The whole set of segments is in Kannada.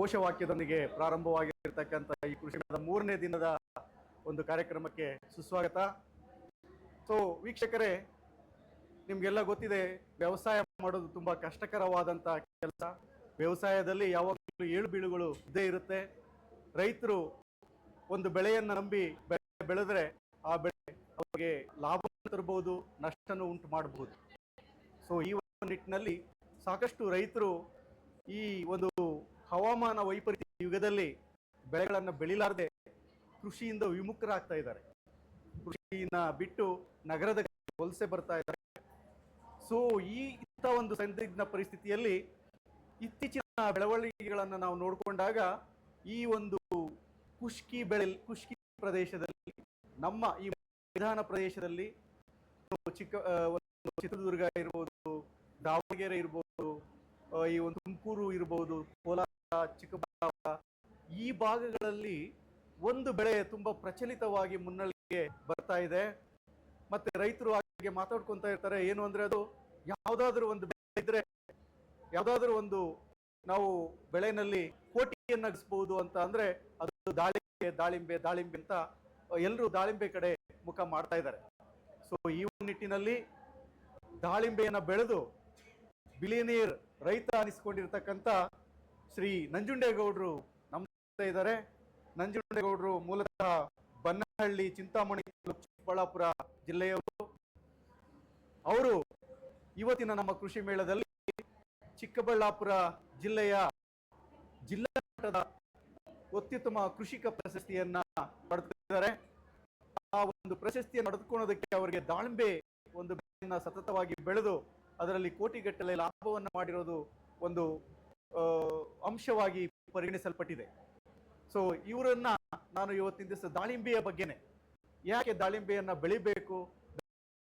ಘೋಷವಾಕ್ಯದೊಂದಿಗೆ ಪ್ರಾರಂಭವಾಗಿರ್ತಕ್ಕಂಥ ಈ ಕೃಷಿ ಮೂರನೇ ದಿನದ ಒಂದು ಕಾರ್ಯಕ್ರಮಕ್ಕೆ ಸುಸ್ವಾಗತ. ಸೊ ವೀಕ್ಷಕರೇ, ನಿಮಗೆಲ್ಲ ಗೊತ್ತಿದೆ, ವ್ಯವಸಾಯ ಮಾಡೋದು ತುಂಬ ಕಷ್ಟಕರವಾದಂಥ ಕೆಲಸ. ವ್ಯವಸಾಯದಲ್ಲಿ ಯಾವಾಗಲೂ ಏಳು ಬೀಳುಗಳು ಇದ್ದೇ ಇರುತ್ತೆ. ರೈತರು ಒಂದು ಬೆಳೆಯನ್ನು ನಂಬಿ ಬೆಳೆ ಬೆಳೆದ್ರೆ ಆ ಬೆಳೆ ಅವರಿಗೆ ಲಾಭ ತರಬಹುದು ನಷ್ಟನೂ ಉಂಟು ಮಾಡಬಹುದು ಸೊ ಈ ಒಂದು ನಿಟ್ಟಿನಲ್ಲಿ ಸಾಕಷ್ಟು ರೈತರು ಈ ಒಂದು ಹವಾಮಾನ ವೈಪರೀತ್ಯ ಯುಗದಲ್ಲಿ ಬೆಳೆಗಳನ್ನು ಬೆಳಿಲಾರದೆ ಕೃಷಿಯಿಂದ ವಿಮುಖರಾಗ್ತಾ ಇದ್ದಾರೆ. ಕೃಷಿಯನ್ನ ಬಿಟ್ಟು ನಗರದ ವಲಸೆ ಬರ್ತಾ ಇದ್ದಾರೆ. ಸೊ ಈ ಇಂಥ ಒಂದು ಸಂದಿಗ್ಧ ಪರಿಸ್ಥಿತಿಯಲ್ಲಿ ಇತ್ತೀಚಿನ ಬೆಳವಣಿಗೆಗಳನ್ನು ನಾವು ನೋಡಿಕೊಂಡಾಗ ಈ ಒಂದು ಕುಷ್ಕಿ ಬೆಳೆ ಕುಷ್ಕಿ ಪ್ರದೇಶದಲ್ಲಿ, ನಮ್ಮ ಈ ವಿಧಾನ ಪ್ರದೇಶದಲ್ಲಿ ಚಿಕ್ಕ ಚಿತ್ರದುರ್ಗ ಇರ್ಬೋದು, ದಾವಣಗೆರೆ ಇರ್ಬೋದು ಈ ಒಂದು ತುಮಕೂರು ಇರ್ಬೋದು, ಕೋಲಾರ ಚಿಕ್ಕಬಳ್ಳಾಪುರ, ಈ ಭಾಗಗಳಲ್ಲಿ ಒಂದು ಬೆಳೆ ತುಂಬಾ ಪ್ರಚಲಿತವಾಗಿ ಮುನ್ನಡೆಗೆ ಬರ್ತಾ ಇದೆ. ಮತ್ತೆ ರೈತರು ಹಾಗೆ ಮಾತಾಡ್ಕೊತಾ ಇರ್ತಾರೆ, ಏನು ಅಂದ್ರೆ ಅದು ಯಾವ್ದಾದ್ರು ಒಂದು ಬೆಳೆ ಇದ್ರೆ ಯಾವ್ದಾದ್ರು ಒಂದು ನಾವು ಬೆಳೆನಲ್ಲಿ ಕೋಟಿಯನ್ನು ಅಂತ ಅಂದ್ರೆ ಅದು ದಾಳಿಂಬೆ ದಾಳಿಂಬೆ ದಾಳಿಂಬೆ ಅಂತ ಎಲ್ಲರೂ ದಾಳಿಂಬೆ ಕಡೆ ಮುಖ ಮಾಡ್ತಾ ಇದ್ದಾರೆ. ಸೊ ಈ ನಿಟ್ಟಿನಲ್ಲಿ ದಾಳಿಂಬೆಯನ್ನ ಬೆಳೆದು ಬಿಲಿಯನಿಯರ್ ರೈತ ಅನಿಸ್ಕೊಂಡಿರ್ತಕ್ಕಂಥ ಶ್ರೀ ನಂಜುಂಡೇಗೌಡರು ನಮ್ಮ ಇದ್ದಾರೆ. ನಂಜುಂಡೇಗೌಡರು ಮೂಲತಃ ಬನ್ನಹಳ್ಳಿ ಚಿಂತಾಮಣಿ ಚಿಕ್ಕಬಳ್ಳಾಪುರ ಜಿಲ್ಲೆಯವರು. ಅವರು ಇವತ್ತಿನ ನಮ್ಮ ಕೃಷಿ ಮೇಳದಲ್ಲಿ ಚಿಕ್ಕಬಳ್ಳಾಪುರ ಜಿಲ್ಲೆಯ ಜಿಲ್ಲಾ ಮಟ್ಟದ ಅತ್ಯುತ್ತಮ ಕೃಷಿಕ ಪ್ರಶಸ್ತಿಯನ್ನ ಪಡೆದುಕೊಂಡಿದ್ದಾರೆ. ಆ ಒಂದು ಪ್ರಶಸ್ತಿಯನ್ನು ಪಡೆದುಕೊಳ್ಳೋದಕ್ಕೆ ಅವರಿಗೆ ದಾಳಿಂಬೆ ಒಂದು ಸತತವಾಗಿ ಬೆಳೆದು ಅದರಲ್ಲಿ ಕೋಟಿಗಟ್ಟಲೆ ಲಾಭವನ್ನು ಮಾಡಿರೋದು ಒಂದು ಅಂಶವಾಗಿ ಪರಿಗಣಿಸಲ್ಪಟ್ಟಿದೆ. ಸೊ ಇವರನ್ನ ನಾನು ಇವತ್ತಿನ ದಿವಸ ದಾಳಿಂಬೆಯ ಬಗ್ಗೆನೆ ಯಾಕೆ ದಾಳಿಂಬೆಯನ್ನ ಬೆಳಿಬೇಕು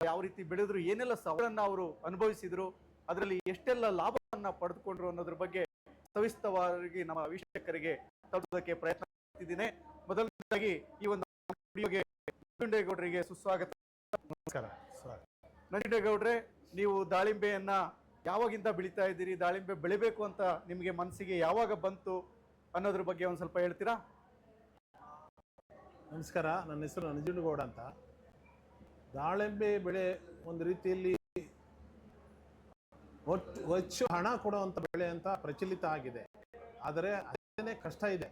ಯಾವ ರೀತಿ ಬೆಳೆದ್ರು ಏನೆಲ್ಲ ಸವಾಲನ್ನ ಅವರು ಅನುಭವಿಸಿದ್ರು ಅದರಲ್ಲಿ ಎಷ್ಟೆಲ್ಲ ಲಾಭವನ್ನ ಪಡೆದುಕೊಂಡ್ರು ಅನ್ನೋದ್ರ ಬಗ್ಗೆ ಸವಿಸ್ತವಾಗಿ ನಮ್ಮ ವೀಕ್ಷಕರಿಗೆ ತಲುಪೋದಕ್ಕೆ ಪ್ರಯತ್ನ ಮಾಡ್ತಿದ್ದೀನಿ. ಮೊದಲನೇದಾಗಿ ಈ ಒಂದು ವಿಡಿಯೋಗೆ ನಂಜುಂಡೇಗೌಡರಿಗೆ ಸುಸ್ವಾಗತ. ನಮಸ್ಕಾರ ನಂಜುಂಡೇಗೌಡ್ರೆ ನೀವು ದಾಳಿಂಬೆಯನ್ನ ಯಾವಾಗಿಂದ ಬೆಳೀತಾ ಇದ್ದೀರಿ? ದಾಳಿಂಬೆ ಬೆಳಿಬೇಕು ಅಂತ ನಿಮಗೆ ಮನಸ್ಸಿಗೆ ಯಾವಾಗ ಬಂತು ಅನ್ನೋದ್ರ ಬಗ್ಗೆ ಒಂದು ಸ್ವಲ್ಪ ಹೇಳ್ತೀರಾ? ನಮಸ್ಕಾರ, ನನ್ನ ಹೆಸರು ನಂಜುಂಡಗೌಡ ಅಂತ. ದಾಳಿಂಬೆ ಬೆಳೆ ಒಂದು ರೀತಿಯಲ್ಲಿ ಒಟ್ಟು ಹೆಚ್ಚು ಹಣ ಕೊಡುವಂಥ ಬೆಳೆ ಅಂತ ಪ್ರಚಲಿತ ಆಗಿದೆ. ಆದರೆ ಅದೇನೇ ಕಷ್ಟ ಇದೆ.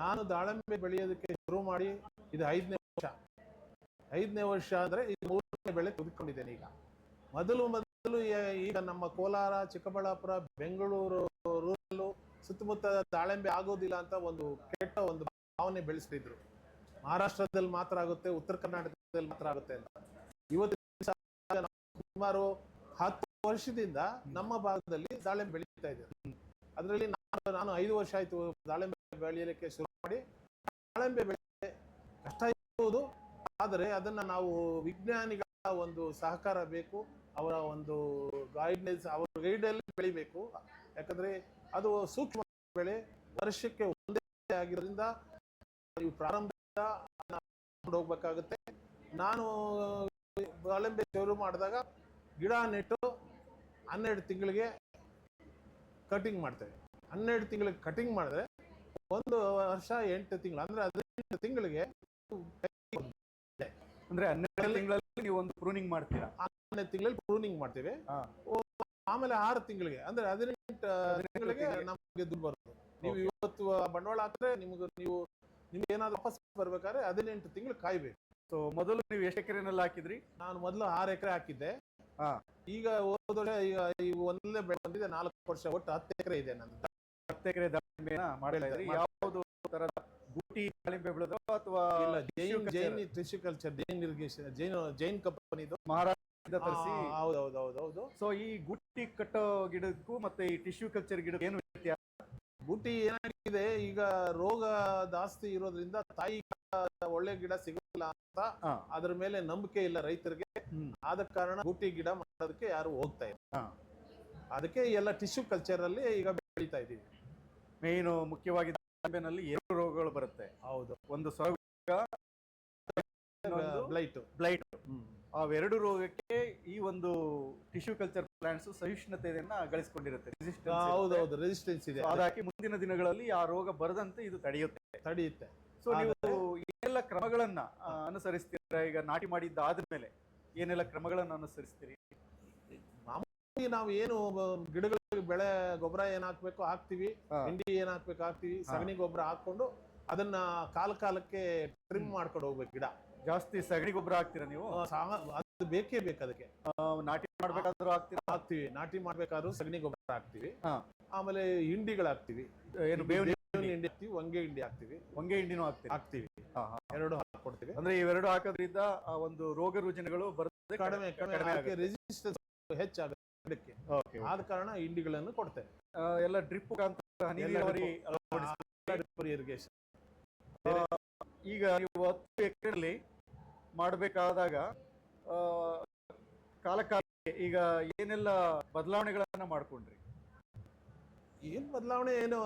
ನಾನು ದಾಳಿಂಬೆ ಬೆಳೆಯೋದಕ್ಕೆ ಶುರು ಮಾಡಿ ಇದು ಐದನೇ ವರ್ಷ. ಐದನೇ ವರ್ಷ ಅಂದರೆ ಈ ಮೂರನೇ ಬೆಳೆ ತೆಗೆದುಕೊಂಡಿದ್ದೇನೆ ಈಗ. ಮೊದಲು ಮೊದಲು ಈ- ಈಗ ನಮ್ಮ ಕೋಲಾರ, ಚಿಕ್ಕಬಳ್ಳಾಪುರ, ಬೆಂಗಳೂರು ರೂರಲ್ಲು ಸುತ್ತಮುತ್ತ ದಾಳಿಂಬೆ ಆಗೋದಿಲ್ಲ ಅಂತ ಒಂದು ಕೆಟ್ಟ ಒಂದು ಭಾವನೆ ಬೆಳೆಸ್ತಿದ್ರು ಮಹಾರಾಷ್ಟ್ರದಲ್ಲಿ ಮಾತ್ರ ಆಗುತ್ತೆ, ಉತ್ತರ ಕರ್ನಾಟಕದಲ್ಲಿ ಮಾತ್ರ ಆಗುತ್ತೆ ಅಂತ. ಇವತ್ತು ಸುಮಾರು ಹತ್ತು ವರ್ಷದಿಂದ ನಮ್ಮ ಭಾಗದಲ್ಲಿ ದಾಳಿಂಬೆ ಬೆಳೀತಾ ಇದೆ. ಅದರಲ್ಲಿ ನಾನು ನಾನು ಐದು ವರ್ಷ ಆಯ್ತು ದಾಳಿಂಬೆ ಬೆಳೆಯಲಿಕ್ಕೆ ಶುರು ಮಾಡಿ. ದಾಳಿಂಬೆ ಬೆಳೆ ಕಷ್ಟ ಇರುವುದು ಆದರೆ ಅದನ್ನ ನಾವು ವಿಜ್ಞಾನಿಗಳ ಒಂದು ಸಹಕಾರ ಬೇಕು. ಅವರ ಒಂದು ಗೈಡ್ನೆಸ್ ಅವರ ಗೈಡಲ್ಲಿ ಬೆಳಿಬೇಕು. ಯಾಕಂದ್ರೆ ಅದು ಸೂಕ್ಷ್ಮ ಬೆಳೆ ವರ್ಷಕ್ಕೆ ಒಂದೇ ಆಗಿರೋದ್ರಿಂದ ನೀವು ಪ್ರಾರಂಭದಿಂದ ಹೋಗ್ಬೇಕಾಗುತ್ತೆ. ನಾನು ದಾಳಿಂಬೆ ಶುರು ಮಾಡಿದಾಗ ಗಿಡ ನೆಟ್ಟು ಹನ್ನೆರಡು ತಿಂಗಳಿಗೆ ಕಟಿಂಗ್ ಮಾಡ್ತೇವೆ. ಹನ್ನೆರಡು ತಿಂಗಳಿಗೆ ಕಟಿಂಗ್ ಮಾಡಿದ್ರೆ ಒಂದು ವರ್ಷ ಎಂಟು ತಿಂಗಳು, ಅಂದ್ರೆ ಹದಿನೆಂಟು ತಿಂಗಳಿಗೆ ಅಂದ್ರೆ ಹನ್ನೆರಡು ತಿಂಗಳಲ್ಲಿ ನೀವು ಒಂದು ಪ್ರೂನಿಂಗ್ ಮಾಡ್ತೀರಾ? ಹನ್ನೆರಡು ತಿಂಗಳಲ್ಲಿ ಪ್ರೂನಿಂಗ್ ಮಾಡ್ತೀವಿ. ಆಮೇಲೆ ಆರು ತಿಂಗಳಿಗೆ ಅಂದ್ರೆ ಹದಿನೆಂಟು ತಿಂಗಳಿಗೆ ನಮಗೆ ದುಡ್ಡು ಬರುತ್ತೆ. ನೀವು ಇವತ್ತು ಬಂಡವಾಳ ಹಾಕಿದ್ರೆ ನಿಮ್ಗೆ ನೀವು ನಿಮ್ಗೆ ಏನಾದ್ರು ವಾಪಸ್ ಬರ್ಬೇಕಾದ್ರೆ ಹದಿನೆಂಟು ತಿಂಗಳು ಕಾಯ್ಬೇಕು. ಸೊ ಮೊದಲು ನೀವು ಎಷ್ಟು ಎಕರೆನಲ್ಲಿ ಹಾಕಿದ್ರಿ? ನಾನು ಮೊದಲು ಆರು ಎಕರೆ ಹಾಕಿದ್ದೆ. ಈಗ ಹೋದ್ರೆ ಈಗ ಈಗ ಒಂದೇ ಬೆಳೆ ಬಂದಿದೆ ನಾಲ್ಕು ವರ್ಷ ಒಟ್ಟು ಹತ್ತು ಎಕರೆ ಇದೆ ನಂದು. ಹತ್ತು ಎಕರೆ ದಾಳಿಂಬೆನ ಯಾವುದು ತರದ ದಾಳಿಂಬೆ ಬೆಳೆದು ಅಥವಾ ಇಲ್ಲ Jain Jain? Tissue culture Jain irrigation Jain Jain ಕಂಪನಿದು ಮಹಾರಾಷ್ಟ್ರದಿಂದ ತರಿಸಿ. ಹೌದು ಹೌದು ಹೌದು ಹೌದು ಸೊ ಈ ಗುಟ್ಟಿ ಕಟ್ಟೋ ಗಿಡಕ್ಕೂ ಮತ್ತೆ ಈ ಟಿಶ್ಯೂ ಕಲ್ಚರ್ ಗಿಡಕ್ಕೂ ಏನು ವ್ಯತ್ಯಾಸ? ಏನಾಗಿದೆ? ಈಗ ರೋಗ ಜಾಸ್ತಿ ಇರೋದ್ರಿಂದ ತಾಯಿ ಒಳ್ಳೆ ಗಿಡ ಸಿಗುತ್ತಿಲ್ಲ ಅಂತ. ಅದ್ರ ಮೇಲೆ ನಂಬಿಕೆ ಇಲ್ಲ ರೈತರಿಗೆ. ಆದ ಕಾರಣ ಗುಟ್ಟಿ ಗಿಡ ಮಾಡೋದಕ್ಕೆ ಯಾರು ಹೋಗ್ತಾ ಇಲ್ಲ. ಅದಕ್ಕೆ ಎಲ್ಲ ಟಿಶ್ಯೂ ಕಲ್ಚರ್ ಅಲ್ಲಿ ಈಗ ಬೆಳೀತಾ ಇದೀವಿ ಮೇನು ಮುಖ್ಯವಾಗಿ ದಾಳಿಂಬೆನಲ್ಲಿ ಎರಡು ರೋಗಗಳು ಬರುತ್ತೆ. ಹೌದು. ಒಂದು ಸೊರಗ ಬ್ಲೈಟ್. ಬ್ಲೈಟ್. ಅವೆರಡು ರೋಗಕ್ಕೆ ಈ ಒಂದು ಟಿಶ್ಯೂ ಕಲ್ಚರ್ ಪ್ಲಾಂಟ್ಸ್ ಸಹಿಷ್ಣುತೆಯನ್ನ ಗಳಿಸಿಕೊಂಡಿರುತ್ತೆ. ರೆಸಿಸ್ಟೆನ್ಸ್ ಇದೆ. ಅದಕ್ಕೆ ಹಾಗಾಗಿ ಮುಂದಿನ ದಿನಗಳಲ್ಲಿ ಆ ರೋಗ ಬರದಂತೆ ಇದು ತಡೆಯುತ್ತೆ. ತಡೆಯುತ್ತೆ. ಸೊ ನೀವು ಏನೆಲ್ಲ ಕ್ರಮಗಳನ್ನ ಅನುಸರಿಸ್ತೀರಾ? ಈಗ ನಾಟಿ ಮಾಡಿದ್ದಾದ್ಮೇಲೆ ಏನೆಲ್ಲ ಕ್ರಮಗಳನ್ನ ಅನುಸರಿಸ್ತೀರಿ? ನಾವು ಏನು ಗಿಡಗಳಿಗೆ ಬೆಳೆ ಗೊಬ್ಬರ ಏನ್ ಹಾಕ್ಬೇಕು ಹಾಕ್ತಿವಿ. ಹಿಂಡಿ ಏನ್ ಹಾಕ್ಬೇಕು ಹಾಕ್ತಿವಿ ಸಗಣಿ ಗೊಬ್ಬರ ಹಾಕೊಂಡು ಅದನ್ನ ಕಾಲ ಕಾಲಕ್ಕೆ ಟ್ರಿಮ್ ಮಾಡ್ಕೊಂಡು ಹೋಗ್ಬೇಕು ಗಿಡ. ಜಾಸ್ತಿ ಸಗಣಿ ಗೊಬ್ಬರ ಹಾಕ್ತೀರಾ ನೀವು? ಅದು ಬೇಕೇ ಬೇಕು ಅದಕ್ಕೆ. ನಾಟಿ ಮಾಡ್ಬೇಕಾದ್ರೂ ಹಾಕ್ತೀರಾ? ಹಾಕ್ತಿವಿ. ನಾಟಿ ಮಾಡ್ಬೇಕಾದ್ರೂ ಸಗಣಿ ಗೊಬ್ಬರ ಹಾಕ್ತಿವಿ. ಆಮೇಲೆ ಹಿಂಡಿಗಳು ಹಾಕ್ತಿವಿ. ಏನು ಬೇವಿನ ಹಿಂಡಿ? ಹಾಕ್ತಿವಿ ಹೊಂಗೆ ಹಿಂಡಿ ಹಾಕ್ತಿವಿ. ಹೊಂಗೆ ಹಿಂಡಿನೂ ಹಾಕ್ತಿವಿ. ಹಾ, ಹಾ. ಎರಡು ಹಾಕೊಡ್ತೀವಿ ಅಂದ್ರೆ ಇವೆರಡು ಹಾಕೋದ್ರಿಂದ ಒಂದು ರೋಗ ರುಜಿನಗಳು ಬರುತ್ತೆ ಕಡಿಮೆ ಹೆಚ್ಚಾಗುತ್ತೆ. Okay. ಆದ ಕಾರಣ ಹಿಂಡಿಗಳನ್ನು ಕೊಡ್ತೇವೆ ಎಲ್ಲ ಡ್ರಿಪ್ ಇರಿಗೇಷನ್ ಈಗ ನೀವು ಹತ್ತು ಎಕರೆಯಲ್ಲಿ ಮಾಡಬೇಕಾದಾಗ ಕಾಲ ಕಾಲಕ್ಕೆ ಈಗ ಏನೆಲ್ಲ ಬದಲಾವಣೆಗಳನ್ನ ಮಾಡ್ಕೊಂಡ್ರಿ? ಏನ್ ಬದಲಾವಣೆ ಏನು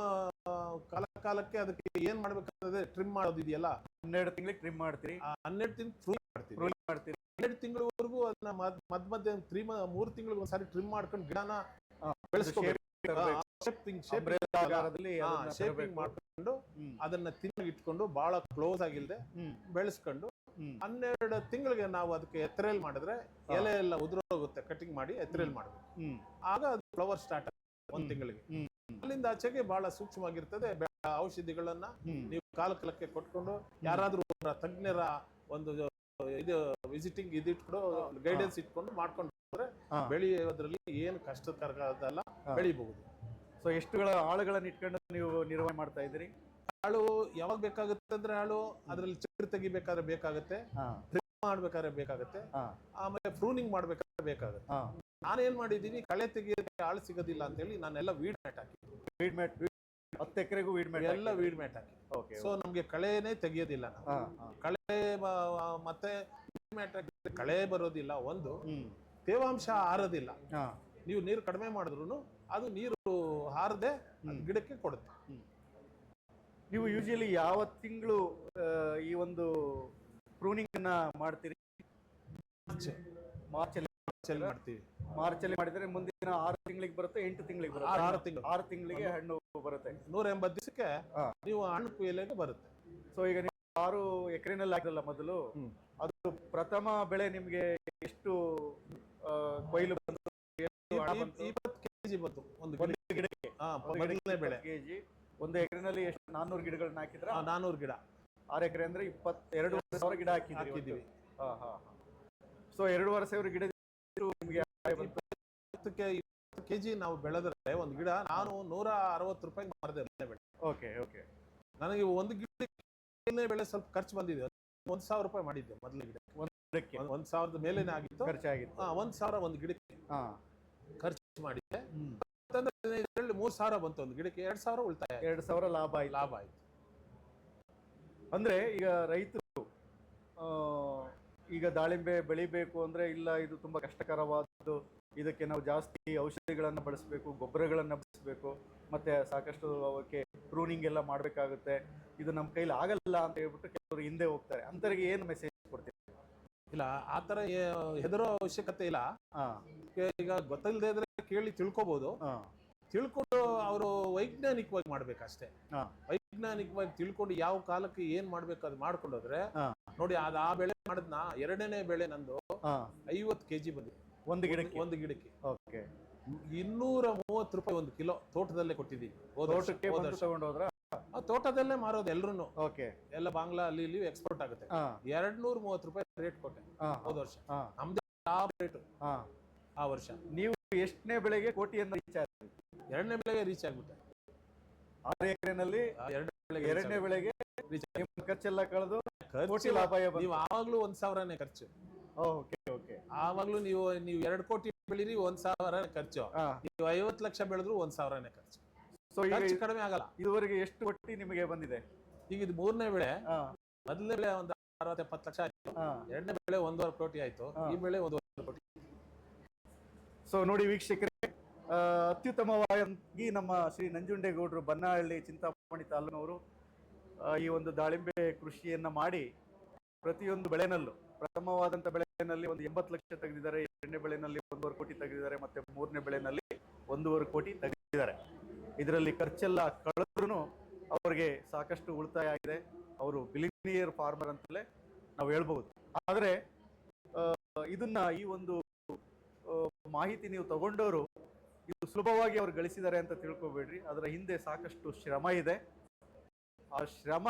ಕಾಲ ಕಾಲಕ್ಕೆ ಅದಕ್ಕೆ ಏನ್ ಮಾಡ್ಬೇಕಾದ್ರೆ ಟ್ರಿಮ್ ಮಾಡೋದಿದೆಯಲ್ಲ? ಹನ್ನೆರಡು ತಿಂಗಳಿಗೆ ಟ್ರಿಮ್ ಮಾಡ್ತೀರಿ. ಹನ್ನೆರಡು ತಿಂಗಳು ಮಾಡ್ತೀರಿ. ಹನ್ನೆರಡು ತಿಂಗಳವರೆಗೂ ಅದನ್ನ ಮದ್ ಮಧ್ಯ ಮಧ್ಯ ತ್ರೀ ಮೂರು ತಿಂಗಳಿಗೆ ಒಂದ್ಸಾರಿ ಟ್ರಿಮ್ ಮಾಡ್ಕೊಂಡು ಗಿಡನ. ಶೇಪಿಂಗ್ ಮಾಡ್ಕೊಂಡು ಅದನ್ನ ತಿನ್ನಾಗಿ ಇಟ್ಕೊಂಡು ಬಹಳ ಕ್ಲೋಸ್ ಆಗಿಲ್ದೆ ಬೆಳೆಸ್ಕೊಂಡು. ಹನ್ನೆರಡು ತಿಂಗಳಿಗೆ ನಾವು ಅದಕ್ಕೆ ಎತ್ತರೇಲ್ ಮಾಡಿದ್ರೆ. ಎಲೆ ಎಲ್ಲ ಉದುರೋಗುತ್ತೆ ಕಟಿಂಗ್ ಮಾಡಿ ಎತ್ತರೇಲ್ ಮಾಡಬೇಕು ಆಗ ಅದು ಫ್ಲವರ್ ಸ್ಟಾರ್ಟ್ ಒಂದ್ ಹ್ಮ್. ತಿಂಗಳಿಗೆ. ಅಲ್ಲಿಂದ ಆಚೆಗೆ ಬಹಳ ಸೂಕ್ಷ್ಮವಾಗಿರ್ತದೆ ಔಷಧಿಗಳನ್ನ ನೀವು ಕಾಲ ಕಾಲಕ್ಕೆ ಕೊಟ್ಕೊಂಡು ಯಾರಾದ್ರೂ ತಜ್ಞರ ಒಂದು ಇದು ವಿಸಿಟಿಂಗ್ ಇದಿಟ್ಕೊಂಡು ಗೈಡೆನ್ಸ್ ಇಟ್ಕೊಂಡು ಮಾಡ್ಕೊಂಡು. ಬೆಳೆಯೋದ್ರಲ್ಲಿ ಏನು ಕಷ್ಟಕರದಲ್ಲ. ಬೆಳಿಬಹುದು. ಸೊ ಎಷ್ಟುಗಳ ಆಳುಗಳನ್ನು ಇಟ್ಕೊಂಡು ನೀವು ನಿರ್ವಹಣೆ ಮಾಡ್ತಾ ಇದ್ದೀರಿ? ಆಳು ಯಾವಾಗ ಬೇಕಾಗುತ್ತೆ ಅಂದ್ರೆ ಆಳು ಅದ್ರಲ್ಲಿ ಚಿಗುರು ತೆಗಿಬೇಕಾದ್ರೆ ಬೇಕಾಗುತ್ತೆ ಮಾಡ್ಬೇಕಾದ್ರೆ ಬೇಕಾಗುತ್ತೆ ಆಮೇಲೆ ಪ್ರೂನಿಂಗ್ ಮಾಡ್ಬೇಕಾದ್ರೆ ಬೇಕಾಗುತ್ತೆ. ನಾನೇನ್ ಮಾಡಿದೀನಿ ಕಳೆ ತೆಗಿಯೋದಕ್ಕೆ ಆಳು ಸಿಗೋದಿಲ್ಲ ಅಂತ ಹೇಳಿ ನಾನೆಲ್ಲ ವೀಡ್ ಮ್ಯಾಟ್ ಹಾಕಿ ವೀಡ್ ಮ್ಯಾಟ್ ಹತ್ತು ಎಕರೆಗೂ ವೀಡ್ ಮ್ಯಾಟ್ ಎಲ್ಲ ವೀಡ್ ಮ್ಯಾಟ್ ಹಾಕಿ. ಓಕೆ ಸೊ ನಮ್ಗೆ ಕಳೆನೇ ತೆಗಿಯೋದಿಲ್ಲ. ಕಳೆ ಮತ್ತೆ ವೀಡ್ ಹಾಕಿದ್ರೆ ಕಳೆ ಬರೋದಿಲ್ಲ ಒಂದು. ತೇವಾಂಶ ಹಾರೋದಿಲ್ಲ ನೀವು ನೀರು ಕಡಿಮೆ ಮಾಡಿದ್ರು ಅದು ನೀರು ಹಾರದೆ ಗಿಡಕ್ಕೆ ಕೊಡುತ್ತೆ. ನೀವು ಯೂಶಲಿ ಯಾವ ತಿಂಗಳು ಈ ಒಂದು ಪ್ರೂನಿಂಗ್ ಅನ್ನ ಮಾಡ್ತೀರಿ? ಮಾರ್ಚ್. ಅಲ್ಲಿ ಚೆಲ್ ಮಾಡ್ತೀವಿ ಮಾರ್ಚ್ ಅಲ್ಲಿ ಮಾಡಿದ್ರೆ ಮುಂದಿನ ಆರು ತಿಂಗಳಿಗೆ ಬರುತ್ತೆ ಎಂಟು ತಿಂಗಳಿಗೆ ಆರು ಬರುತ್ತೆ. ಆರು ತಿಂಗಳು. ಆರು ತಿಂಗಳಿಗೆ ಹಣ್ಣು ಬರುತ್ತೆ. ನೂರ ಎಂಬತ್ತು ದಿವಸಕ್ಕೆ ನೀವು ಹಣ್ಣು ಕುಯ್ಯಲೆಗೆ ಬರುತ್ತೆ. ಸೊ ಈಗ ನೀವು ಆರು ಎಕರೆನಲ್ಲಿ ಆಗಲ್ಲ ಮೊದಲು ಅದು ಪ್ರಥಮ ಬೆಳೆ ನಿಮ್ಗೆ ಎಷ್ಟು ಕೊಯ್ಲು ಬಂತು? ಇಪ್ಪತ್ತು ಕೆಜಿ ಬಂತು ಒಂದು ಗಿಡ. ಒಂದು ಗಿಡಕ್ಕೆ ಮೊದಲನೇ ಬೆಳೆ. ಕೆಜಿ. ಒಂದು ಎಕರೆನಲ್ಲಿ ಎಷ್ಟು ನಾನ್ನೂರು ಗಿಡಗಳನ್ನ ಹಾಕಿದ್ರೆ? ಆ, ನಾನೂರು ಗಿಡ. ಆರು ಎಕರೆ ಅಂದ್ರೆ ಇಪ್ಪತ್ ಎರಡು ಸಾವಿರ ಗಿಡ ಹಾಕಿದ್ದೀವಿ. ಹಾ ಹಾ ಸೊ ಎರಡೂವರೆ ಸಾವಿರ ಗಿಡ ನಿಮ್ಗೆ ಇಪ್ಪತ್ತಕ್ಕೆ ಇಪ್ಪತ್ತು ಕೆಜಿ ನಾವು ಬೆಳೆದ್ರೆ ಒಂದು ಗಿಡ ನಾನು ನೂರ ಅರವತ್ತು ರೂಪಾಯಿ ಮಾರಿದೆ ಬೆಳೆ. Okay okay. ನನಗೆ ಒಂದು ಗಿಡ ಬೆಳೆ ಸ್ವಲ್ಪ ಖರ್ಚು ಬಂದಿದೆ. ಒಂದ್ ಸಾವಿರ ರೂಪಾಯಿ ಮಾಡಿದ್ದೆ ಮೊದಲ ಗಿಡ. ಗಿಡಕ್ಕೆ ಒಂದ್- ಸಾವಿರದ ಮೇಲೇನೆ ಆಗಿತ್ತು. ಖರ್ಚಾಗಿತ್ತು. ಹಾ, ಒಂದ್ ಸಾವಿರ ಒಂದು ಗಿಡಕ್ಕೆ ಹಾ. ಖರ್ಚು ಮಾಡಿದ್ದೆ. ಅಂತಂದ್ರೆ ಮೂರ್ ಸಾವಿರ ಬಂತು ಒಂದು ಗಿಡಕ್ಕೆ. ಎರಡ್ ಸಾವಿರ ಉಳಿತಾಯ ಎರಡ್ ಸಾವಿರ ಲಾಭ ಆಯ್ತು. ಲಾಭ ಆಯ್ತು. ಅಂದ್ರೆ ಈಗ ರೈತರು ಆ, ಈಗ ದಾಳಿಂಬೆ ಬೆಳಿಬೇಕು ಅಂದ್ರೆ ಇಲ್ಲ ಇದು ತುಂಬಾ ಕಷ್ಟಕರವಾದದ್ದು ಇದಕ್ಕೆ ನಾವು ಜಾಸ್ತಿ ಔಷಧಿಗಳನ್ನ ಬಳಸಬೇಕು ಗೊಬ್ಬರಗಳನ್ನ ಬಳಸಬೇಕು. ಮತ್ತೆ ಸಾಕಷ್ಟು ಅವಕ್ಕೆ ಪ್ರೂನಿಂಗ್ ಎಲ್ಲ ಮಾಡಬೇಕಾಗುತ್ತೆ. ಇದು ನಮ್ಮ ಕೈಲಿ ಆಗಲ್ಲ ಅಂತ ಹೇಳ್ಬಿಟ್ಟು ಕೆಲವರು ಹಿಂದೆ ಹೋಗ್ತಾರೆ. ಅಂತರಿಗೆ ಏನು ಮೆಸೇಜ್ ಕೊಡ್ತೀವಿ ಇಲ್ಲ ಆತರ ಥರ ಹೆದರೋ ಅವಶ್ಯಕತೆ ಇಲ್ಲ. ಈಗ- ಗೊತ್ತಿಲ್ಲದೆ ಇದ್ರೆ ಕೇಳಿ ತಿಳ್ಕೊಬಹುದು ಹಾ. ತಿಳ್ಕೊಂಡು ಅವರು ವೈಜ್ಞಾನಿಕವಾಗಿ ಮಾಡ್ಬೇಕಷ್ಟೇ. ವೈಜ್ಞಾನಿಕವಾಗಿ ತಿಳ್ಕೊಂಡು ಯಾವ ಕಾಲಕ್ಕೆ ಏನ್ ಮಾಡ್ಬೇಕು ಅದು ಮಾಡ್ಕೊಂಡೋದ್ರೆ. ನೋಡಿ ಅದ್ ಆ ಬೆಳೆ ಮಾಡಿದ್ನ ಎರಡನೇ ಬೆಳೆ ನಂದು ಐವತ್ ಐವತ್ತು ಕೆಜಿ ಬಂದಿದೆ. ಒಂದು ಗಿಡಕ್ಕೆ? ಒಂದು ಗಿಡಕ್ಕೆ. ಓಕೆ. ಇನ್ನೂರ ಮೂವತ್ತು ರೂಪಾಯಿ ಒಂದು ಕಿಲೋ ತೋಟದಲ್ಲೇ ಕೊಟ್ಟಿದ್ದೀವಿ ಹೋದ ವರ್ಷ- ತೋಟಕ್ಕೆ ಹೋದ ಬಂದು ವರ್ಷ. ಆ ತೋಟದಲ್ಲೇ ಮಾರೋದು ಎಲ್ರು ಓಕೆ. ಎಲ್ಲ ಬಾಂಗ್ಲಾ ಅಲ್ಲಿ ಇಲ್ಲಿ ಎಕ್ಸ್ಪೋರ್ಟ್ ಆಗುತ್ತೆ. ಹಾ. ಎರಡ್ ನೂರ ಮೂವತ್ತು ರೂಪಾಯಿ ರೇಟ್ ಕೊಟ್ಟೆ ಹಾ ಹೋದ ವರ್ಷ ಹಾ. ನಮ್ದೇ ಲಾಭ ರೇಟ್ ಹಾ. ಆ ವರ್ಷ. ನೀವು ಎಷ್ಟನೇ ಬೆಳೆಗೆ ಕೋಟಿಯನ್ನ ರೀಚ್ ಎರಡನೇ ಬೆಳೆಗೆ ರೀಚ್ ಆಗ್ಬಿಟ್ಟೆ. ಆರು ಎಕರೆನಲ್ಲಿ ಎರಡನೇ ಎರಡನೇ ಬೆಳೆಗೆ ನಿಮ್ಮ ಖರ್ಚೆಲ್ಲ ಕಳೆದು ಕೋಟಿ ಲಾಭ ಬಂತು. ನೀವು ಆವಾಗ್ಲೂ ಒಂದ್ ಸಾವಿರನೇ ಖರ್ಚು. Okay okay. ಆವಾಗ್ಲೂ ನೀವು ನೀವು ಎರಡ್ ಕೋಟಿ ಬೆಳೀರಿ ಒಂದ್ ಸಾವಿರ ಖರ್ಚು. ಹಾ. ನೀವು ಐವತ್ತು ಲಕ್ಷ ಬೆಳೆದ್ರು ಒಂದ್ ಸಾವಿರನೇ ಖರ್ಚು. ಸೊ ಈಗ ಖರ್ಚು ಕಡಿಮೆ ಆಗಲ್ಲ. ಇದುವರೆಗೆ ಎಷ್ಟು ಕೊಟ್ಟಿ ನಿಮಗೆ ಬಂದಿದೆ? ಈಗ ಇದು ಮೂರನೇ ಬೆಳೆ. ಹಾ. ಮೊದಲನೇ ಬೆಳೆ ಒಂದ್ ಎಪ್ಪತ್ತು ಲಕ್ಷ ಆಯ್ತು. ಹಾ. ಎರಡನೇ ಬೆಳೆ ಒಂದೂವರೆ ಕೋಟಿ ಆಯ್ತು. ಈ ಬೆಳೆ ಒಂದೂವರೆ ಕೋಟಿ. ಸೊ ನೋಡಿ ವೀಕ್ಷಕರೇ ಆ, ಅತ್ಯುತ್ತಮವಾಗಿ ನಮ್ಮ ಶ್ರೀ ನಂಜುಂಡೇಗೌಡರು ಬನ್ನಹಳ್ಳಿ ಚಿಂತಾಮಣಿ ತಾಲೂಕಿನವರು ಈ ಒಂದು ದಾಳಿಂಬೆ ಕೃಷಿಯನ್ನ ಮಾಡಿ ಪ್ರತಿಯೊಂದು ಬೆಳೆನಲ್ಲೂ ಪ್ರಥಮವಾದಂಥ ಬೆಳೆ ಬೆಳೆನಲ್ಲಿ ಒಂದು ಎಂಬತ್ತು ಲಕ್ಷ ತೆಗೆದಿದ್ದಾರೆ, ಎರಡನೇ ಬೆಳೆನಲ್ಲಿ ಒಂದೂವರೆ ಕೋಟಿ ತೆಗೆದಿದ್ದಾರೆ, ಮತ್ತೆ ಮೂರನೇ ಬೆಳೆನಲ್ಲಿ ಒಂದೂವರೆ ಕೋಟಿ ತೆಗೆದಿದ್ದಾರೆ. ಇದರಲ್ಲಿ ಖರ್ಚೆಲ್ಲ ಕಳೆದ್ರೂ ಅವರಿಗೆ ಸಾಕಷ್ಟು ಉಳಿತಾಯ ಆಗಿದೆ. ಅವರು ಬಿಲಿನಿಯರ್ ಫಾರ್ಮರ್ ಅಂತಲೇ ನಾವು ಹೇಳ್ಬೋದು ಆದರೆ ಇದನ್ನ ಈ ಒಂದು ಮಾಹಿತಿ ನೀವು ತಗೊಂಡವರು ಇದು ಸುಲಭವಾಗಿ ಅವ್ರು ಗಳಿಸಿದ್ದಾರೆ ಅಂತ ತಿಳ್ಕೊಬೇಡ್ರಿ. ಅದರ ಹಿಂದೆ ಸಾಕಷ್ಟು ಶ್ರಮ ಇದೆ. ಆ ಶ್ರಮ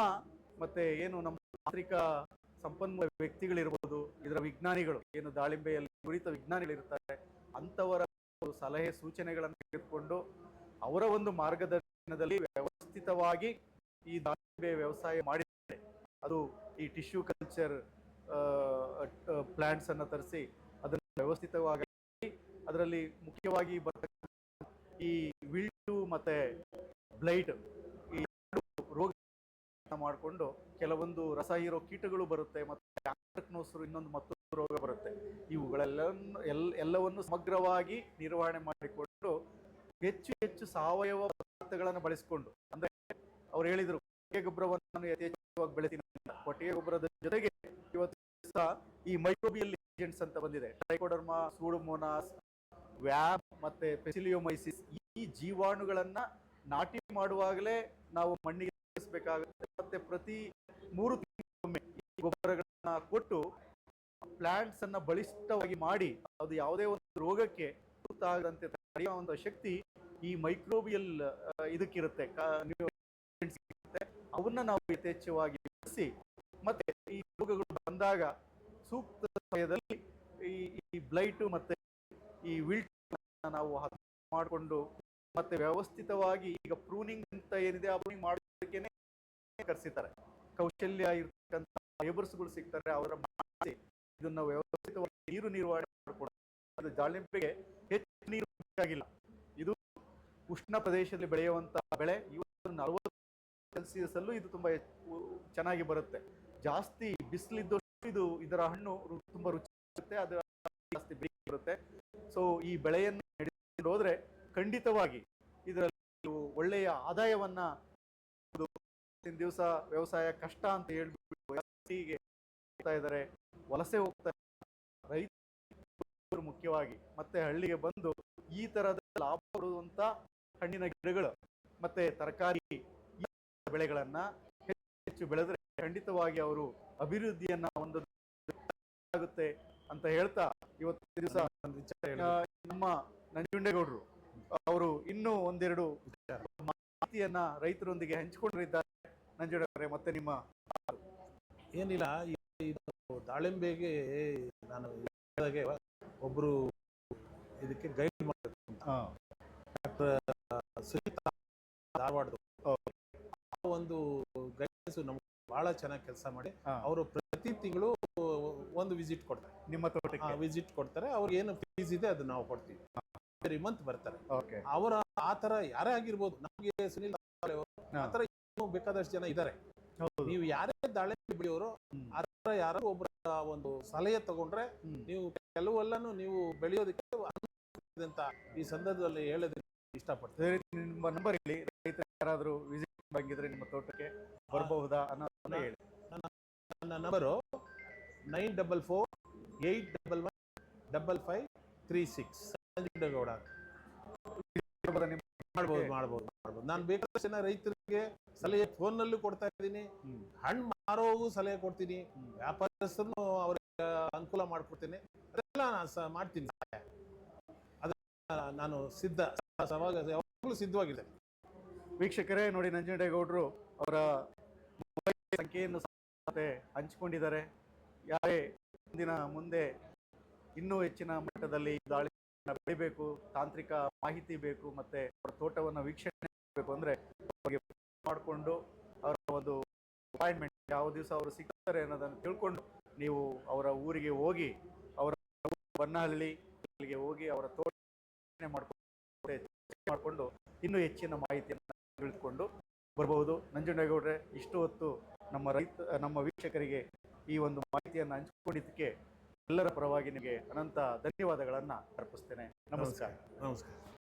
ಮತ್ತೆ ಏನು ನಮ್ಮ ತಾಂತ್ರಿಕ ಸಂಪನ್ಮೂಲ ವ್ಯಕ್ತಿಗಳಿರ್ಬೋದು, ಇದರ ವಿಜ್ಞಾನಿಗಳು, ಏನು ದಾಳಿಂಬೆಯಲ್ಲಿ ಕುರಿತ ವಿಜ್ಞಾನಿಗಳಿರ್ತಾರೆ, ಅಂಥವರ ಸಲಹೆ ಸೂಚನೆಗಳನ್ನು ತೆಗೆದುಕೊಂಡು ಅವರ ಒಂದು ಮಾರ್ಗದರ್ಶನದಲ್ಲಿ ವ್ಯವಸ್ಥಿತವಾಗಿ ಈ ದಾಳಿಂಬೆ ವ್ಯವಸಾಯ ಮಾಡಿದ್ದಾರೆ. ಅದು ಈ ಟಿಶ್ಯೂ ಕಲ್ಚರ್ ಪ್ಲಾಂಟ್ಸ್ ಅನ್ನು ತರಿಸಿ ಅದನ್ನು ವ್ಯವಸ್ಥಿತವಾಗಿ ಅದರಲ್ಲಿ ಮುಖ್ಯವಾಗಿ ಬರ್ತಕ್ಕಂಥ ಈ ವಿಲ್ಟು ಮತ್ತೆ ಬ್ಲೈಟ್ ಮಾಡಿಕೊಂಡು ಕೆಲವೊಂದು ರಸ ಹೀರೋ ಕೀಟಗಳು ಬರುತ್ತೆ ಮತ್ತೆ ಆಂಟ್ರಕ್ನೋಸರು ಇನ್ನೊಂದು ಮತ್ತೊಂದು ರೋಗ ಬರುತ್ತೆ. ಇವುಗಳೆಲ್ಲವನ್ನು ಎಲ್, ಎಲ್ಲವನ್ನು ಸಮಗ್ರವಾಗಿ ನಿರ್ವಹಣೆ ಮಾಡಿಕೊಂಡು ಹೆಚ್ಚು ಹೆಚ್ಚು ಸಾವಯವ ಪದಾರ್ಥಗಳನ್ನು ಬಳಸಿಕೊಂಡು, ಅಂದ್ರೆ ಅವ್ರು ಹೇಳಿದ್ರು ಕೊಟ್ಟಿಗೆ ಗೊಬ್ಬರವನ್ನು ನಾನು ಯಥೇಚ್ಛವಾಗಿ ಬೆಳೆಸಿನ ಕೊಟ್ಟಿಗೆ ಗೊಬ್ಬರದ ಜೊತೆಗೆ ಇವತ್ತು ದಿವಸ ಈ ಮೈಕ್ರೋಬಿಯಲ್ ಏಜೆಂಟ್ಸ್ ಅಂತ ಬಂದಿದೆ. ಟ್ರೈಕೋಡರ್ಮಾ, ಸೂಡೋಮೋನಾಸ್, ವ್ಯಾಬ್ ಮತ್ತೆ ಪೆಸಿಲಿಯೋಮೈಸಿಸ್ ಈ ಜೀವಾಣುಗಳನ್ನ ನಾಟಿ ಮಾಡುವಾಗಲೇ ನಾವು ಮಣ್ಣಿಗೆ ಸೇರಿಸಬೇಕಾಗುತ್ತೆ. ಮತ್ತೆ ಪ್ರತಿ ಮೂರು ತಿಂಗಳಿಗೊಮ್ಮೆ ಈ ಗೊಬ್ಬರಗಳನ್ನ ಕೊಟ್ಟು ಪ್ಲಾಂಟ್ಸ್ ಅನ್ನ ಬಲಿಷ್ಠವಾಗಿ ಮಾಡಿ ಅದು ಯಾವುದೇ ಒಂದು ರೋಗಕ್ಕೆ ತುತ್ತಾಗದಂತೆ ತಡೆಯುವಂತ ಶಕ್ತಿ ಈ ಮೈಕ್ರೋಬಿಯಲ್ ಇದಕ್ಕಿರುತ್ತೆ. ಅವನ್ನ ನಾವು ಯಥೇಚ್ಛವಾಗಿ ಬಳಸಿ ಮತ್ತೆ ಈ ರೋಗಗಳು ಬಂದಾಗ ಸೂಕ್ತ ಸಮಯದಲ್ಲಿ ಈ ಬ್ಲೈಟು ಮತ್ತೆ ಈ ವಿಲ್ಟ್ ನಾವು ಮಾಡಿಕೊಂಡು ಮತ್ತೆ ವ್ಯವಸ್ಥಿತವಾಗಿ ಈಗ ಪ್ರೂನಿಂಗ್ ಅಂತ ಏನಿದೆ, ಆ ಪ್ರೂನಿಂಗ್ ಕರೆಸಿದ್ದಾರೆ ಕೌಶಲ್ಯ ಇರ್ತಕ್ಕಂಥ ಲೇಬರ್ಸ್ಗಳು ಸಿಗ್ತಾರೆ, ಅವರ ಮಾಡಿ ಇದನ್ನ ವ್ಯವಸ್ಥಿತವಾಗಿ ನೀರು ನಿರ್ವಹಣೆ ಮಾಡಿಕೊಂಡು ದಾಳಿಂಬೆಗೆ ಹೆಚ್ಚು ನೀರು ಬೇಕಾಗಿಲ್ಲ. ಇದು ಉಷ್ಣ ಪ್ರದೇಶದಲ್ಲಿ ಬೆಳೆಯುವಂತ ಬೆಳೆ. ಇವತ್ತು ನಲವತ್ತು ಸೆಲ್ಸಿಯಸ್ ಅಲ್ಲೂ ಇದು ತುಂಬಾ ಚೆನ್ನಾಗಿ ಬರುತ್ತೆ. ಜಾಸ್ತಿ ಬಿಸಿಲಿದ್ದಷ್ಟು ಇದು ಇದರ ಹಣ್ಣು ತುಂಬಾ ರುಚಿ ಇರುತ್ತೆ ಅದರ ಜಾಸ್ತಿ ಬೇಗ ಬರುತ್ತೆ. ಸೊ ಈ ಬೆಳೆಯನ್ನು ನಡೆಸಿಕೊಂಡು ಹೋದ್ರೆ ಖಂಡಿತವಾಗಿ ಇದರಲ್ಲಿ ಒಳ್ಳೆಯ ಆದಾಯವನ್ನ ಇವತ್ತಿನ ದಿವಸ ವ್ಯವಸಾಯ ಕಷ್ಟ ಅಂತ ಹೇಳ್ಬಿಟ್ಟು ಇದ್ದಾರೆ ವಲಸೆ ಹೋಗ್ತಾ ರೈತರು ಮುಖ್ಯವಾಗಿ ಮತ್ತೆ ಹಳ್ಳಿಗೆ ಬಂದು ಈ ತರದ ಲಾಭ ಬರುವಂತ ಹಣ್ಣಿನ ಗಿಡಗಳು ಮತ್ತೆ ತರಕಾರಿ ಈ ಬೆಳೆಗಳನ್ನ ಹೆಚ್ಚು ಬೆಳೆದ್ರೆ ಖಂಡಿತವಾಗಿ ಅವರು ಅಭಿವೃದ್ಧಿಯನ್ನ ಒಂದು ಆಗುತ್ತೆ ಅಂತ ಹೇಳ್ತಾ ಇವತ್ತು ದಿವಸ. ನಮ್ಮ ನಂಜುಂಡೇಗೌಡರು ಅವರು ಇನ್ನೂ ಒಂದೆರಡು. ಮಾಹಿತಿಯನ್ನ ರೈತರೊಂದಿಗೆ ಹಂಚಿಕೊಂಡಿದ್ದಾರೆ ನಂಜುಂಡೇಗೌಡರೆ ಮತ್ತೆ ನಿಮ್ಮ ಏನಿಲ್ಲ ಇದು ದಾಳಿಂಬೆಗೆ ನಾನು ಒಬ್ರು ಇದಕ್ಕೆ ಗೈಡ್ ಮಾಡಬೇಕು ಧಾರವಾಡದು. ಆ ಒಂದು ಗೈಡೆನ್ಸ್ ನಮ್ಗೆ ಬಹಳ ಚೆನ್ನಾಗಿ ಕೆಲಸ ಮಾಡಿ ಅವರು ಪ್ರತಿ ತಿಂಗಳು ಒಂದು ವಿಸಿಟ್ ಕೊಡ್ತಾರೆ. ನಿಮ್ಮ ತೋಟಕ್ಕೆ? ವಿಸಿಟ್ ಕೊಡ್ತಾರೆ. ಅವ್ರಿಗೆ ಏನು ಫೀಸ್ ಇದೆ ಅದು ನಾವು ಕೊಡ್ತೀವಿ. ಎವ್ರಿ ಮಂತ್ ಬರ್ತಾರೆ. ಓಕೆ. ಅವರ ಆತರ ತರ ಯಾರೇ ಆಗಿರ್ಬೋದು ನಮಗೆ ಸುನಿಲ್ ಧಾರವಾಡೆ ಬೇಕಾದಷ್ಟು ಜನ ಇದ್ದಾರೆ ಹೌದು. ನೀವು ಯಾರೇ ದಾಳಿ ಬೆಳೆಯೋರು ಅದರ ಯಾರೋ ಒಬ್ಬರ ಒಂದು ಸಲಹೆ ತಗೊಂಡ್ರೆ ನೀವು ಕೆಲವೆಲ್ಲನೂ ನೀವು ಬೆಳೆಯೋದಕ್ಕೆ ಅಂತ ಈ ಸಂದರ್ಭದಲ್ಲಿ ಹೇಳೋದಕ್ಕೆ ಇಷ್ಟಪಡ್ತೀನಿ. ನಿಮ್ಮ ನಂಬರ್ ಹೇಳಿ. ರೈತರು ಯಾರಾದರೂ ವಿಸಿಟ್ ಬಂದಿದ್ರೆ ನಿಮ್ಮ ತೋಟಕ್ಕೆ ಬರಬಹುದಾ ಅನ್ನೋದನ್ನ ಹೇಳಿ. ನನ್ನ number nine double four eight double one double five three six Gowda. ನಿಮ್ಮ ಮಾಡ್ಬೋದು ಮಾಡ್ಬೋದು ಮಾಡ್ಬೋದು. ನಾನು ಬೇಕಾದಷ್ಟು ಜನ ರೈತರಿಗೆ ಸಲಹೆ ಫೋನ್ ಫೋನ್ನಲ್ಲೂ ಕೊಡ್ತಾ ಇದ್ದೀನಿ. ಹಣ್ಣು ಮಾರೋವು ಸಲಹೆ ಕೊಡ್ತೀನಿ. ವ್ಯಾಪಾರಸ್ಥರು ವ್ಯಾಪಾರಸ್ಥರನ್ನು ಅವ್ರಿಗೆ ಅನುಕೂಲ ಮಾಡ್ಕೊಡ್ತೀನಿ. ಅದೆಲ್ಲ ನಾನು ಮಾಡ್ತೀನಿ. ಅದ ನಾನು ಸಿದ್ಧ ಸವಾಗ ಯಾವಾಗಲೂ ಸಿದ್ಧವಾಗಿದೆ. ವೀಕ್ಷಕರೇ ನೋಡಿ ನಂಜನಡೇಗೌಡರು ಅವರ ಮೊಬೈಲ್ ಸಂಖ್ಯೆಯನ್ನು ಹಂಚಿಕೊಂಡಿದ್ದಾರೆ. ಯಾರೇ ಮುಂದಿನ ಮುಂದೆ ಇನ್ನೂ ಹೆಚ್ಚಿನ ಮಟ್ಟದಲ್ಲಿ ದಾಳಿ ಬೆಳಿಬೇಕು, ತಾಂತ್ರಿಕ ಮಾಹಿತಿ ಬೇಕು ಮತ್ತೆ ಅವರ ತೋಟವನ್ನು ವೀಕ್ಷಣೆ ಮಾಡಬೇಕು ಅಂದ್ರೆ ಅವರಿಗೆ ಮಾಡಿಕೊಂಡು ಅವರ ಒಂದು ಅಪಾಯಿಂಟ್ಮೆಂಟ್ ಯಾವ ದಿವಸ ಅವರು ಸಿಗ್ತಾರೆ ಅನ್ನೋದನ್ನು ತಿಳ್ಕೊಂಡು ನೀವು ಅವರ ಊರಿಗೆ ಹೋಗಿ ಅವರ ಬನ್ನಹಳ್ಳಿ ಹೋಗಿ ಅವರ ತೋಟ ಮಾಡಿಕೊಂಡು ಇನ್ನೂ ಹೆಚ್ಚಿನ ಮಾಹಿತಿಯನ್ನು ತಿಳಿದುಕೊಂಡು ಬರಬಹುದು. ನಂಜುಂಡೇಗೌಡ್ರೆ, ಇಷ್ಟು ಹೊತ್ತು ನಮ್ಮ ರೈತ, ನಮ್ಮ ವೀಕ್ಷಕರಿಗೆ ಈ ಒಂದು ಮಾಹಿತಿಯನ್ನು ಹಂಚಿಕೊಂಡಿದ್ದಕ್ಕೆ ಎಲ್ಲರ ಪರವಾಗಿ ನಿಮಗೆ ಅನಂತ ಧನ್ಯವಾದಗಳನ್ನು ಅರ್ಪಿಸ್ತೇನೆ. ನಮಸ್ಕಾರ. ನಮಸ್ಕಾರ.